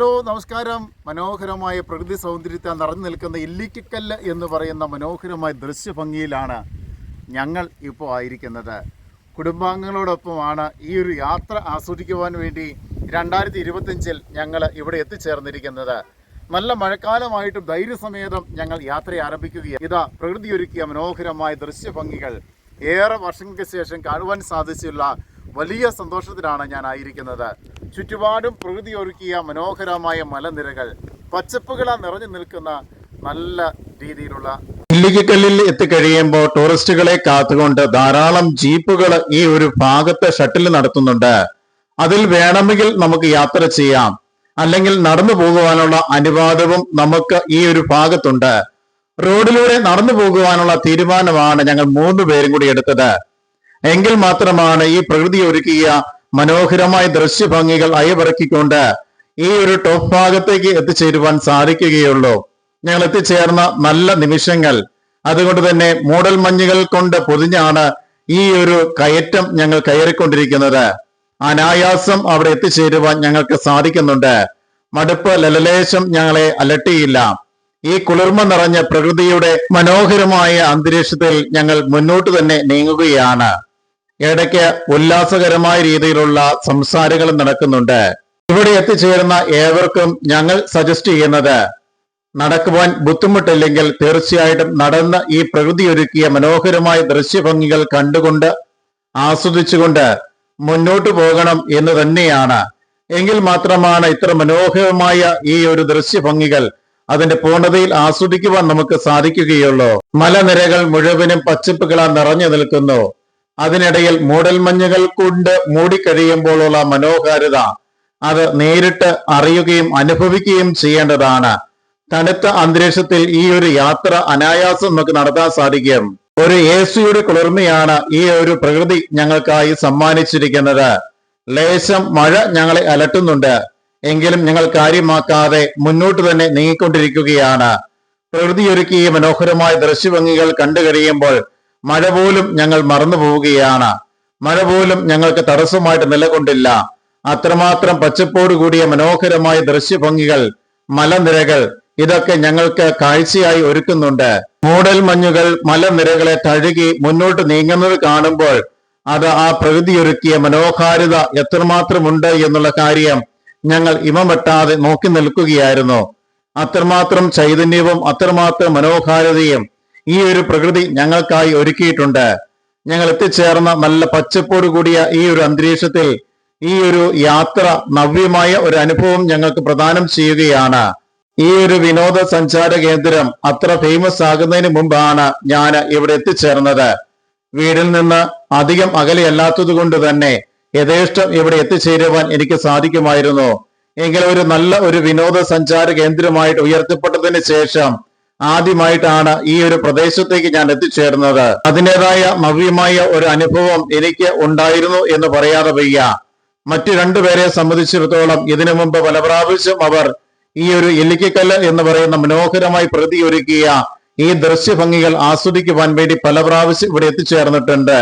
Hello നമസ്കാരം. മനോഹരമായ പ്രകൃതി സൗന്ദര്യത്താൽ നിറഞ്ഞു നിൽക്കുന്ന ഇല്ലിക്കക്കല്ല് എന്ന് പറയുന്ന മനോഹരമായ ദൃശ്യഭംഗിയിലാണ് ഞങ്ങൾ ഇപ്പോൾ ആയിരിക്കുന്നത്. കുടുംബാംഗങ്ങളോടൊപ്പമാണ് ഈ ഒരു യാത്ര ആസ്വദിക്കുവാൻ വേണ്ടി രണ്ടായിരത്തി ഇരുപത്തഞ്ചിൽ ഞങ്ങൾ ഇവിടെ എത്തിച്ചേർന്നിരിക്കുന്നത്. നല്ല മഴക്കാലമായിട്ടും ധൈര്യസമേതം ഞങ്ങൾ യാത്ര ആരംഭിക്കുകയാണ്. ഇതാ പ്രകൃതി ഒരുക്കിയ മനോഹരമായ ദൃശ്യഭംഗികൾ. ഏറെ വർഷങ്ങൾക്ക് ശേഷം കാണുവാൻ സാധിച്ചുള്ള വലിയ സന്തോഷത്തിലാണ് ഞാൻ ആയിരിക്കുന്നത്. ചുറ്റുപാടും പ്രകൃതി ഒരുക്കിയ മനോഹരമായ മലനിരകൾ പച്ചപ്പുകള നിറഞ്ഞു നിൽക്കുന്ന നല്ല രീതിയിലുള്ള ഇല്ലിക്കല്ലിൽ എത്തിക്കഴിയുമ്പോൾ ടൂറിസ്റ്റുകളെ കാത്തുകൊണ്ട് ധാരാളം ജീപ്പുകൾ ഈ ഒരു ഭാഗത്തെ ഷട്ടിൽ നടത്തുന്നുണ്ട്. അതിൽ വേണമെങ്കിൽ നമുക്ക് യാത്ര ചെയ്യാം. അല്ലെങ്കിൽ നടന്നു പോകുവാനുള്ള അനുവാദവും നമുക്ക് ഈ ഒരു ഭാഗത്തുണ്ട്. റോഡിലൂടെ നടന്നു പോകുവാനുള്ള തീരുമാനമാണ് ഞങ്ങൾ മൂന്ന് പേരും കൂടി എടുത്തത്. എങ്കിൽ മാത്രമാണ് ഈ പ്രകൃതി ഒരുക്കിയ മനോഹരമായ ദൃശ്യഭംഗികൾ അയവിറക്കിക്കൊണ്ട് ഈ ഒരു ടോപ്പ് ഭാഗത്തേക്ക് എത്തിച്ചേരുവാൻ സാധിക്കുകയുള്ളൂ. ഞങ്ങൾ എത്തിച്ചേർന്ന നല്ല നിമിഷങ്ങൾ അതുകൊണ്ട് തന്നെ മൂടൽ മഞ്ഞുകൾ കൊണ്ട് പൊതിഞ്ഞാണ് ഈ ഒരു കയറ്റം ഞങ്ങൾ കയറിക്കൊണ്ടിരിക്കുന്നത്. അനായാസം അവിടെ എത്തിച്ചേരുവാൻ ഞങ്ങൾക്ക് സാധിക്കുന്നുണ്ട്. മടുപ്പ് ലലലേശം ഞങ്ങളെ അലട്ടിയില്ല. ഈ കുളിർമ നിറഞ്ഞ പ്രകൃതിയുടെ മനോഹരമായ അന്തരീക്ഷത്തിൽ ഞങ്ങൾ മുന്നോട്ട് തന്നെ നീങ്ങുകയാണ്. ഇടയ്ക്ക് ഉല്ലാസകരമായ രീതിയിലുള്ള സംസാരങ്ങൾ നടക്കുന്നുണ്ട്. ഇവിടെ എത്തിച്ചേരുന്ന ഏവർക്കും ഞങ്ങൾ സജസ്റ്റ് ചെയ്യുന്നത് നടക്കുവാൻ ബുദ്ധിമുട്ടില്ലെങ്കിൽ തീർച്ചയായിട്ടും നടന്ന് ഈ പ്രകൃതി ഒരുക്കിയ മനോഹരമായ ദൃശ്യഭംഗികൾ കണ്ടുകൊണ്ട് ആസ്വദിച്ചുകൊണ്ട് മുന്നോട്ടു പോകണം എന്ന് തന്നെയാണ്. എങ്കിൽ മാത്രമാണ് ഇത്ര മനോഹരമായ ഈ ഒരു ദൃശ്യഭംഗികൾ അതിന്റെ പൂർണതയിൽ ആസ്വദിക്കുവാൻ നമുക്ക് സാധിക്കുകയുള്ളൂ. മലനിരകൾ മുഴുവനും പച്ചപ്പുകളാൽ നിറഞ്ഞു നിൽക്കുന്നു. അതിനിടയിൽ മൂടൽമഞ്ഞുകൾ കൊണ്ട് മൂടിക്കഴിയുമ്പോഴുള്ള മനോഹാരിത അത് നേരിട്ട് അറിയുകയും അനുഭവിക്കുകയും ചെയ്യേണ്ടതാണ്. തണുത്ത അന്തരീക്ഷത്തിൽ ഈ ഒരു യാത്ര അനായാസം നമുക്ക് നടത്താൻ സാധിക്കും. ഒരു എ സിയുടെ കുളിർമയാണ് ഈ ഒരു പ്രകൃതി ഞങ്ങൾക്കായി സമ്മാനിച്ചിരിക്കുന്നത്. ലേശം മഴ ഞങ്ങളെ അലട്ടുന്നുണ്ട്. എങ്കിലും ഞങ്ങൾ കാര്യമാക്കാതെ മുന്നോട്ട് തന്നെ നീങ്ങിക്കൊണ്ടിരിക്കുകയാണ്. പ്രകൃതി ഒരുക്കിയ മനോഹരമായ ദൃശ്യഭംഗികൾ കണ്ടു കഴിയുമ്പോൾ മഴ പോലും ഞങ്ങൾ മറന്നു പോവുകയാണ്. മഴ പോലും ഞങ്ങൾക്ക് തടസ്സമായിട്ട് നിലകൊണ്ടില്ല. അത്രമാത്രം പച്ചപ്പോട് കൂടിയ മനോഹരമായ ദൃശ്യഭംഗികൾ മലനിരകൾ ഇതൊക്കെ ഞങ്ങൾക്ക് കാഴ്ചയായി ഒരുക്കുന്നുണ്ട്. മൂടൽ മഞ്ഞുകൾ മലനിരകളെ തഴുകി മുന്നോട്ട് നീങ്ങുന്നത് കാണുമ്പോൾ അത് ആ പ്രകൃതി ഒരുക്കിയ മനോഹാരിത എത്രമാത്രമുണ്ട് എന്നുള്ള കാര്യം ഞങ്ങൾ ഇമമെട്ടാതെ നോക്കി നിൽക്കുകയായിരുന്നു. അത്രമാത്രം ചൈതന്യവും അത്രമാത്രം മനോഹാരിതയും ഈ ഒരു പ്രകൃതി ഞങ്ങൾക്കായി ഒരുക്കിയിട്ടുണ്ട്. ഞങ്ങൾ എത്തിച്ചേർന്ന നല്ല പച്ചപ്പോട് കൂടിയ ഈ ഒരു അന്തരീക്ഷത്തിൽ ഈ ഒരു യാത്ര നവ്യമായ ഒരു അനുഭവം ഞങ്ങൾക്ക് പ്രദാനം ചെയ്യുകയാണ്. ഈ ഒരു വിനോദ സഞ്ചാര കേന്ദ്രം അത്ര ഫേമസ് ആകുന്നതിന് മുമ്പാണ് ഞാൻ ഇവിടെ എത്തിച്ചേർന്നത്. വീടിൽ നിന്ന് അധികം അകലെയല്ലാത്തത് കൊണ്ട് തന്നെ യഥേഷ്ടം ഇവിടെ എത്തിച്ചേരുവാൻ എനിക്ക് സാധിക്കുമായിരുന്നു. എങ്കിലും ഒരു നല്ല ഒരു വിനോദ സഞ്ചാര കേന്ദ്രമായിട്ട് ഉയർത്തപ്പെട്ടതിന് ശേഷം ആദ്യമായിട്ടാണ് ഈ ഒരു പ്രദേശത്തേക്ക് ഞാൻ എത്തിച്ചേർന്നത്. അതിന്റെതായ നവ്യമായ ഒരു അനുഭവം എനിക്ക് ഉണ്ടായിരുന്നു എന്ന് പറയാതെ വയ്യ. മറ്റു രണ്ടുപേരെ സംബന്ധിച്ചിടത്തോളം ഇതിനു മുമ്പ് പല പ്രാവശ്യം അവർ ഈ ഒരു എല്ലിക്കക്കല്ല് എന്ന് പറയുന്ന മനോഹരമായി പ്രതി ഒരുക്കിയ ഈ ദൃശ്യഭംഗികൾ ആസ്വദിക്കുവാൻ വേണ്ടി പല പ്രാവശ്യം ഇവിടെ എത്തിച്ചേർന്നിട്ടുണ്ട്.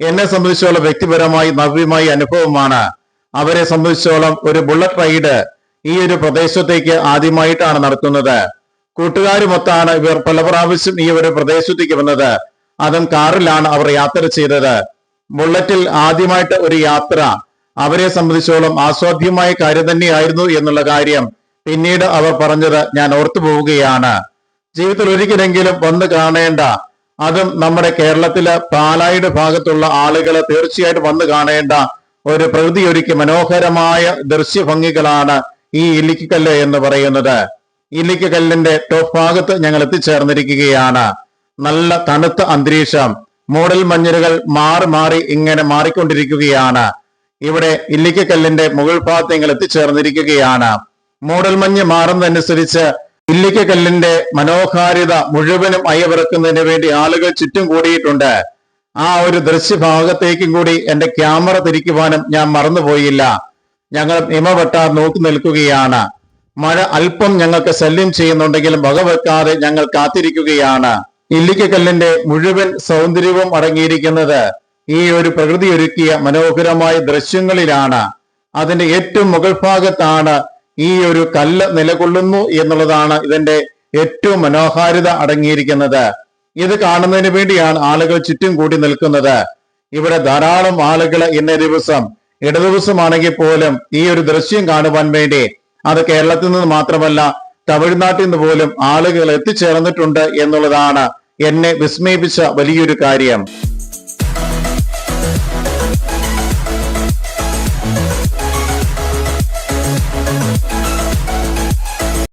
എന്നെ സംബന്ധിച്ചോളം വ്യക്തിപരമായി നവ്യമായ അനുഭവമാണ്. അവരെ സംബന്ധിച്ചോളം ഒരു ബുള്ളറ്റ് റൈഡ് ഈ ഒരു പ്രദേശത്തേക്ക് ആദ്യമായിട്ടാണ് നടത്തുന്നത് കൂട്ടുകാരുമൊത്താണ് ഇവർ പല പ്രാവശ്യം ഈ ഒരു പ്രദേശത്തേക്ക് വന്നത്. അതും കാറിലാണ് അവർ യാത്ര ചെയ്തത്. ബുള്ളറ്റിൽ ആദ്യമായിട്ട് ഒരു യാത്ര അവരെ സംബന്ധിച്ചോളം ആസ്വാദ്യമായ കാര്യം തന്നെയായിരുന്നു എന്നുള്ള കാര്യം പിന്നീട് അവർ പറഞ്ഞത് ഞാൻ ഓർത്തു പോവുകയാണ്. ജീവിതത്തിൽ ഒരിക്കലെങ്കിലും വന്ന് കാണേണ്ട അതും നമ്മുടെ കേരളത്തിലെ പാലായുടെ ഭാഗത്തുള്ള ആളുകൾ തീർച്ചയായിട്ടും വന്ന് കാണേണ്ട ഒരു പ്രകൃതി ഒരുക്കി മനോഹരമായ ദൃശ്യഭംഗികളാണ് ഈ ഇല്ലിക്കല്ല് എന്ന് പറയുന്നത്. ഇല്ലിക്കല്ലിന്റെ ടോപ്പ് ഭാഗത്ത് ഞങ്ങൾ എത്തിച്ചേർന്നിരിക്കുകയാണ്. നല്ല തണുത്ത അന്തരീക്ഷം മൂടൽ മഞ്ഞുകൾ മാറി മാറി ഇങ്ങനെ മാറിക്കൊണ്ടിരിക്കുകയാണ്. ഇവിടെ ഇല്ലിക്കല്ലിന്റെ മുകൾ ഭാഗത്ത് ഞങ്ങൾ എത്തിച്ചേർന്നിരിക്കുകയാണ്. മൂടൽ മഞ്ഞ് മാറുന്നതനുസരിച്ച് ഇല്ലിക്കല്ലിന്റെ മനോഹാരിത മുഴുവനും അയവിറക്കുന്നതിന് വേണ്ടി ആളുകൾ ചുറ്റും കൂടിയിട്ടുണ്ട്. ആ ഒരു ദൃശ്യഭാഗത്തേക്കും കൂടി എന്റെ ക്യാമറ തിരിക്കുവാനും ഞാൻ മറന്നുപോയില്ല. ഞങ്ങൾ നിയമവട്ടാർ നോക്കി നിൽക്കുകയാണ്. മഴ അല്പം ഞങ്ങൾക്ക് ശല്യം ചെയ്യുന്നുണ്ടെങ്കിലും വകവെക്കാതെ ഞങ്ങൾ കാത്തിരിക്കുകയാണ്. ഇല്ലിക്കല്ലിന്റെ മുഴുവൻ സൗന്ദര്യവും അടങ്ങിയിരിക്കുന്നത് ഈ ഒരു പ്രകൃതി ഒരുക്കിയ മനോഹരമായ ദൃശ്യങ്ങളിലാണ്. അതിന്റെ ഏറ്റവും മുകൾ ഭാഗത്താണ് ഈ ഒരു കല്ല് നിലകൊള്ളുന്നു എന്നുള്ളതാണ് ഇതിന്റെ ഏറ്റവും മനോഹാരിത അടങ്ങിയിരിക്കുന്നത്. ഇത് കാണുന്നതിന് വേണ്ടിയാണ് ആളുകൾ ചുറ്റും കൂടി നിൽക്കുന്നത്. ഇവിടെ ധാരാളം ആളുകൾ ഇന്ന ദിവസം ഇടദിവസമാണെങ്കിൽ പോലും ഈ ഒരു ദൃശ്യം കാണുവാൻ വേണ്ടി അത് കേരളത്തിൽ നിന്ന് മാത്രമല്ല തമിഴ്നാട്ടിൽ നിന്ന് പോലും ആളുകൾ എത്തിച്ചേർന്നിട്ടുണ്ട് എന്നുള്ളതാണ് എന്നെ വിസ്മയിപ്പിച്ച വലിയൊരു കാര്യം.